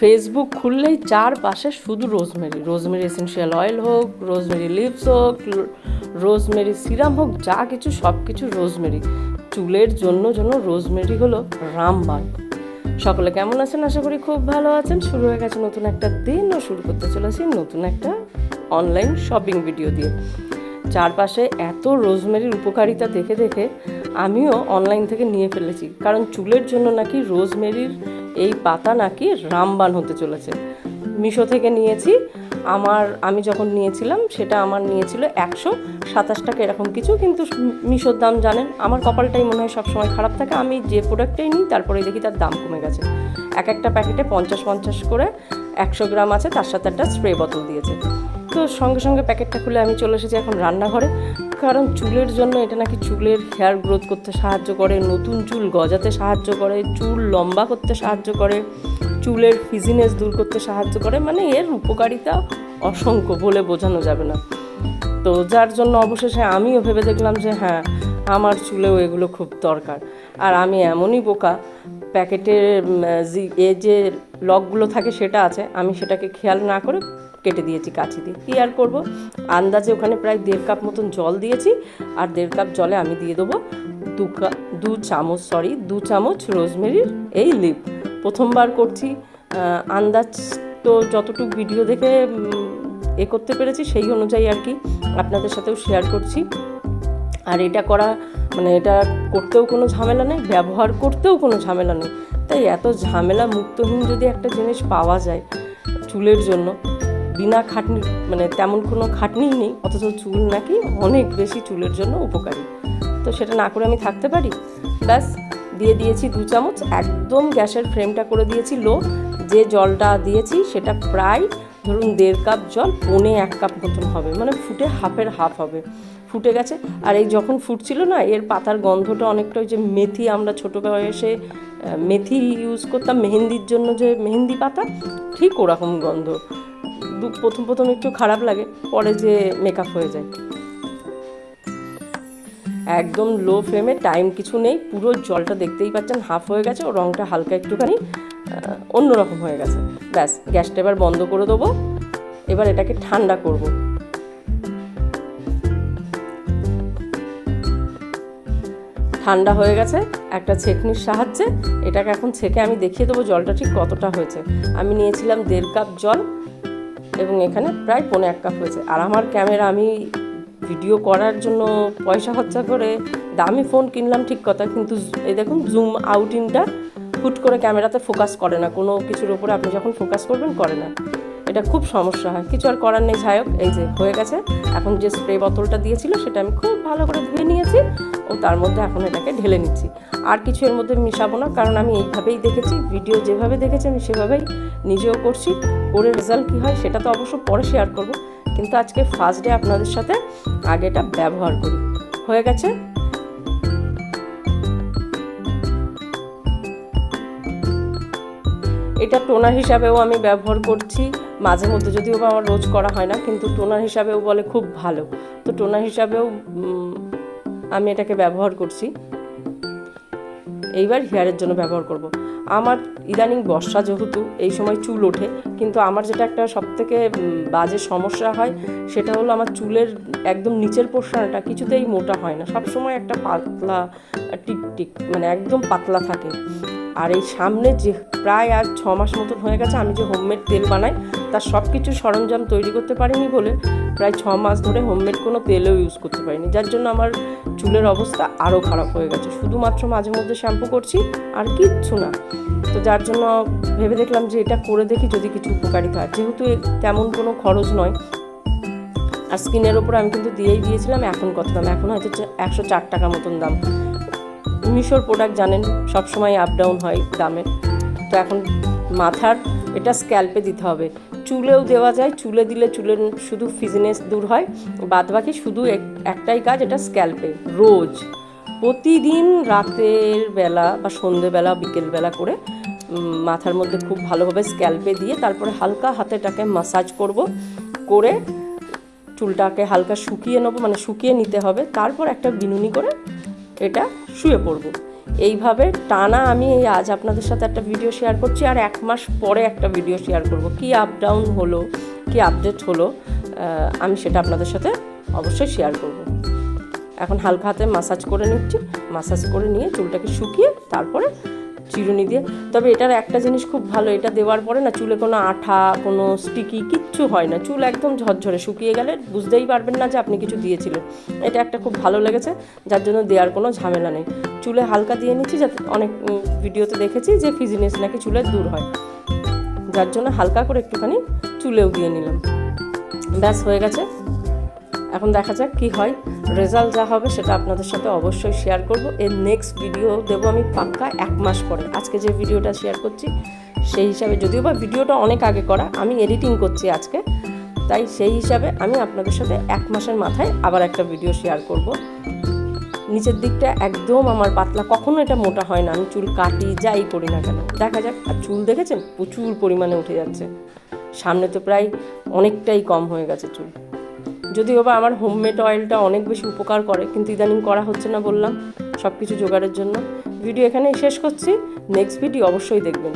Facebook খুললেই চারপাশে শুধু রোজমেরি। রোজমেরি এসেন্সিয়াল অয়েল হোক, রোজমেরি লিপস হোক, রোজমেরি সিরাম হোক, যা কিছু সব কিছু রোজমেরি। চুলের জন্য জন্য রোজমেরি হলো রামবান। সকলে কেমন আছেন? আশা করি খুব ভালো আছেন। শুরু হয়ে গেছে নতুন একটা দিন ও শুরু করতে চলেছি নতুন একটা অনলাইন শপিং ভিডিও দিয়ে। চারপাশে এত রোজমেরির উপকারিতা দেখে দেখে আমিও অনলাইন থেকে নিয়ে ফেলেছি। কারণ চুলের জন্য নাকি রোজমেরির এই পাতা নাকি রামবান হতে চলেছে। মিশো থেকে নিয়েছি। আমার, আমি যখন নিয়েছিলাম, সেটা আমার নিয়েছিল একশো সাতাশ টাকা এরকম কিছু। কিন্তু মিশোর দাম জানেন, আমার কপালটাই মনে হয় সবসময় খারাপ থাকে। আমি যে প্রোডাক্টটাই নিই, তারপরে দেখি তার দাম কমে গেছে। এক একটা প্যাকেটে পঞ্চাশ পঞ্চাশ করে একশো গ্রাম আছে, তার সাথে একটা স্প্রে বোতল দিয়েছে। তো সঙ্গে সঙ্গে প্যাকেটটা খুলে আমি চলে এসেছি এখন রান্নাঘরে। কারণ চুলের জন্য এটা নাকি চুলের হেয়ার গ্রোথ করতে সাহায্য করে, নতুন চুল গজাতে সাহায্য করে, চুল লম্বা করতে সাহায্য করে, চুলের ফিজিনেস দূর করতে সাহায্য করে মানে এর উপকারিতা অসংখ্য বলে বোঝানো যাবে না। তো যার জন্য অবশেষে আমিও ভেবে দেখলাম যে হ্যাঁ আমার চুলেও এগুলো খুব দরকার। আর আমি এমনই বোকা, প্যাকেটের এ যে লকগুলো থাকে সেটা আছে, আমি সেটাকে খেয়াল না করে কেটে দিয়েছি কাঠি দিয়ে। কী আর করব? আন্দাজে ওখানে প্রায় দেড় কাপ মতন জল দিয়েছি আর দেড় কাপ জলে আমি দিয়ে দেবো দু কাপ দু চামচ সরি দু চামচ রোজমেরির এই লিপ। প্রথমবার করছি আন্দাজ তো যতটুকু ভিডিও দেখে এ করতে পেরেছি সেই অনুযায়ী আর কি আপনাদের সাথেও শেয়ার করছি। আর এটা করা মানে এটা করতেও কোনো ঝামেলা নেই, ব্যবহার করতেও কোনো ঝামেলা নেই। তাই এত ঝামেলা মুক্তহীন যদি একটা জিনিস পাওয়া যায় চুলের জন্য বিনা খাটনি মানে তেমন কোনো খাটনিই নেই, অথচ চুল নাকি অনেক বেশি চুলের জন্য উপকারী। তো সেটা না করে আমি থাকতে পারি? ব্যাস, দিয়ে দিয়েছি দু চামচ, একদম গ্যাসের ফ্লেমটা করে দিয়েছি লো। যে জলটা দিয়েছি সেটা প্রায়, ধরুন দেড় কাপ জল, পৌনে এক কাপ মতন হবে মানে ফুটে হাফের হাফ হবে। ফুটে গেছে, আর এই যখন ফুটছিল না, এর পাতার গন্ধটা অনেকটা ওই যে মেথি, আমরা ছোটো বয়সে মেথি ইউজ করতাম, মেহেন্দির জন্য যে মেহেন্দি পাতা, ঠিক ওরকম গন্ধ। দু- প্রথম প্রথম একটু খারাপ লাগে, পরে যে মেকআপ হয়ে যায়। একদম লো ফ্লেমে টাইম কিছু নেই, পুরো জলটা দেখতেই পাচ্ছেন হাফ হয়ে গেছে, ও রঙটা হালকা একটুখানি অন্যরকম হয়ে গেছে। ব্যাস, গ্যাসটা এবার বন্ধ করে দেবো, এবার এটাকে ঠান্ডা করব। ঠান্ডা হয়ে গেছে, একটা ছেঁকনির সাহায্যে, এটাকে এখন ছেঁকে আমি দেখিয়ে দেবো জলটা ঠিক কতটা হয়েছে। আমি নিয়েছিলাম দেড় কাপ জল এবং এখানে প্রায় পনেরো এক কাপ হয়েছে। আর আমার ক্যামেরা আমি ভিডিও করার জন্য পয়সা খরচা করে দামি ফোন কিনলাম ঠিক কথা, কিন্তু এই দেখুন জুম আউটিংটা হুট করে ক্যামেরাতে ফোকাস করে না। কোনো কিছুর ওপরে আপনি যখন ফোকাস করবেন, করে না। এটা খুব সমস্যা হয়। কিছু আর করার নেই। যাই এই যে হয়ে গেছে। এখন যে স্প্রে বোতলটা দিয়েছিল, সেটা আমি খুব ভালো করে ধুয়ে নিয়েছি ও তার মধ্যে এখন এটাকে ঢেলে নিচ্ছি। আর কিছু এর মধ্যে মিশাবো না, কারণ আমি এইভাবেই দেখেছি ভিডিও যেভাবে দেখেছি আমি সেভাবেই নিজেও করছি। করে রেজাল্ট কী হয় সেটা তো অবশ্য পরে শেয়ার করব। কিন্তু আজকে ফার্স্ট ডে আপনাদের সাথে আগে এটা ব্যবহার করি। হয়ে গেছে? এটা টোনার হিসাবেও আমি ব্যবহার করছি। মাঝে মধ্যে যদিও বা আমার রোজ করা হয় না, কিন্তু টোনার হিসাবেও বলে খুব ভালো তো টোনার হিসাবেও আমি এটাকে ব্যবহার করছি এইবার হেয়ারের জন্য ব্যবহার করব। আমার ইদানিং বর্ষা যেহেতু এই সময় চুল ওঠে, কিন্তু আমার যেটা একটা সবথেকে বাজে সমস্যা হয় সেটা হলো আমার চুলের একদম নিচের পোর্শনটা কিছুতেই মোটা হয় না। সব সময় একটা পাতলা, টিক টিক মানে একদম পাতলা থাকে। আর এই সামনে যে প্রায় আর ছ মাস মতন হয়ে গেছে আমি যে হোমমেড তেল বানাই, তার সব কিছু সরঞ্জাম তৈরি করতে পারিনি বলে প্রায় ছ মাস ধরে হোমমেড কোনো তেলও ইউজ করতে পারিনি। যার জন্য আমার চুলের অবস্থা আরও খারাপ হয়ে গেছে। শুধুমাত্র মাঝে মধ্যে শ্যাম্পু করছি আর কিচ্ছু না। তো যার জন্য ভেবে দেখলাম যে এটা করে দেখি যদি কিছু উপকারিতা হয়। যেহেতু তেমন কোনো খরচ নয়। আর স্কিনের ওপর আমি কিন্তু দিয়েই দিয়েছিলাম, এখন কত দাম? এখন হয়তো একশো চার টাকা মতন দাম। মিশোর প্রোডাক্ট জানেন, সবসময় আপ ডাউন হয় দামের তো এখন মাথার এটা স্ক্যাল্পে দিতে হবে। চুলেও দেওয়া যায়, চুলে দিলে চুলের শুধু ফিজিনেস দূর হয় বাদ বাকি শুধু এক- একটাই কাজ, এটা স্ক্যাল্পে রোজ। প্রতিদিন রাতের বেলা বা সন্ধেবেলা, বিকেলবেলা করে মাথার মধ্যে খুব ভালোভাবে স্ক্যাল্পে দিয়ে তারপরে হালকা হাতেটাকে মাসাজ করব, করে চুলটাকে হালকা শুকিয়ে নেব মানে শুকিয়ে নিতে হবে। তারপর একটা বিনুনি করে এটা শুয়ে পড়ব। এইভাবে টানা আমি এই আজ আপনাদের সাথে একটা ভিডিও শেয়ার করছি, আর এক মাস পরে একটা ভিডিও শেয়ার করব। কি আপ ডাউন হলো, কি আপডেট হলো আমি সেটা আপনাদের সাথে অবশ্যই শেয়ার করব। এখন হালকা হাতে মাসাজ করে নিচ্ছি। মাসাজ করে নিয়ে চুলটাকে শুকিয়ে তারপরে চিরুনি দিয়ে। তবে এটার একটা জিনিস খুব ভালো, এটা দেওয়ার পরে না চুলে কোনো আঠা, কোনো স্টিকি কিচ্ছু হয় না। চুল একদম ঝরঝরে, শুকিয়ে গেলে বুঝতেই পারবেন না যে আপনি কিছু দিয়েছিলেন। এটা একটা খুব ভালো লেগেছে, যার জন্য দেওয়ার কোনো ঝামেলা নেই। চুলে হালকা দিয়ে নিচ্ছি যাতে অনেক ভিডিওতে দেখেছি যে ফিজিনেস নাকি চুলে দূর হয়। যার জন্য হালকা করে একটুখানি চুলেও দিয়ে নিলাম। ব্যাস, হয়ে গেছে। এখন দেখা যাক কি হয়। রেজাল্ট যা হবে সেটা আপনাদের সাথে অবশ্যই শেয়ার করব। এর নেক্সট ভিডিও দেবো আমি পাক্কা এক মাস পরে। আজকে যে ভিডিওটা শেয়ার করছি, সেই হিসাবে যদিও বা ভিডিওটা অনেক আগে করা, আমি এডিটিং করছি আজকে, তাই সেই হিসাবে আমি আপনাদের সাথে এক মাসের মাথায় আবার একটা ভিডিও শেয়ার করব। নিচের দিকটা একদম আমার পাতলা, কখনো এটা মোটা হয় না, আমি চুল কাটি যাই করি না কেন? দেখা যাক, আর চুল দেখেছেন? প্রচুর পরিমাণে উঠে যাচ্ছে। সামনে তো প্রায় অনেকটাই কম হয়ে গেছে চুল। যদিও বা আমার হোমমেড অয়েলটা অনেক বেশি উপকার করে, কিন্তু ইদানিং করা হচ্ছে না বললাম সব কিছু জোগাড়ের জন্য। ভিডিও এখানেই শেষ করছি নেক্সট ভিডিও অবশ্যই দেখবেন।